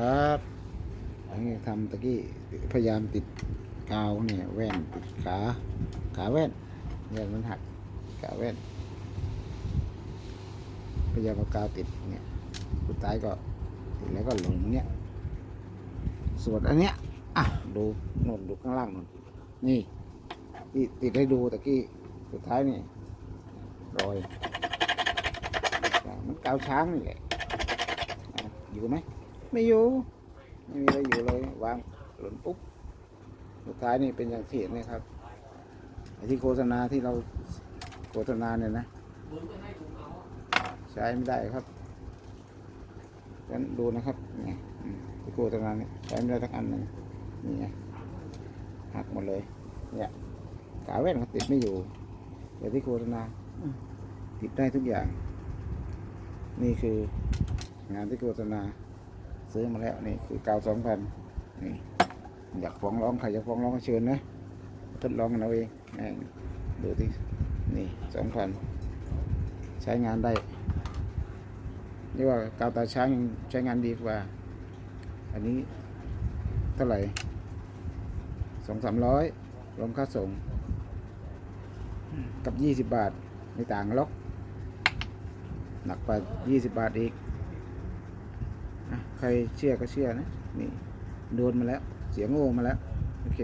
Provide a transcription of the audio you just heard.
ครับอันนี้ทำตะกี้พยายามติดกาวเนี่ย แว่นติดขา ขาแว่นแว่นมันหักขาแว่นพยายามเอากาวติดเนี่ยสุดท้ายก็ติดแล้วก็หลงเนี่ย ส่วนอันเนี้ยอะดูน่นดูข้างล่างน่นนี่ที่ติดให้ดูตะกี้สุดท้ายนี่รอยมันกาวช้างนี่แหละอยู่ไหม ไม่อยู่ ไม่มีอะไรอยู่เลยวางหล่นปุ๊บสุดท้ายนี่เป็นอย่างที่เห็นเนะครับไอ้ที่โฆษณาที่เราโฆษณาเนี่ยนะใช้ไม่ได้ครับงั้นดูนะครับเนี่ยอืมที่โฆษณาเนี่ยใช้ไม่ได้ทักอันหนึงนี่ไงหักหมดเลย เนี่ยกาแว่นเขาติดไม่อยู่แต่ที่โฆษณาอืมติดได้ทุกอย่าง นี่คืองานที่โฆษณา ซื้อมาแล้วนี่คือกาวสองพันนี่อยากฟ้องร้องใครอยากฟ้องร้องก็เชิญนะทดลองกันเอาเองนี่ดูที่นี่สองพันใช้งานได้เรียกว่ากาวตาช้างยังใช้งานดีกว่า อันนี้เท่าไหร่สองสามร้อยรวมค่าส่ง กับยี่สิบบาท ไม่ต่างกันหรอก หนักกว่ายี่สิบบาทอีก ใครเชื่อก็เชื่อนะ นี่ โดนมาแล้ว เสียงโง่มาแล้ว โอเค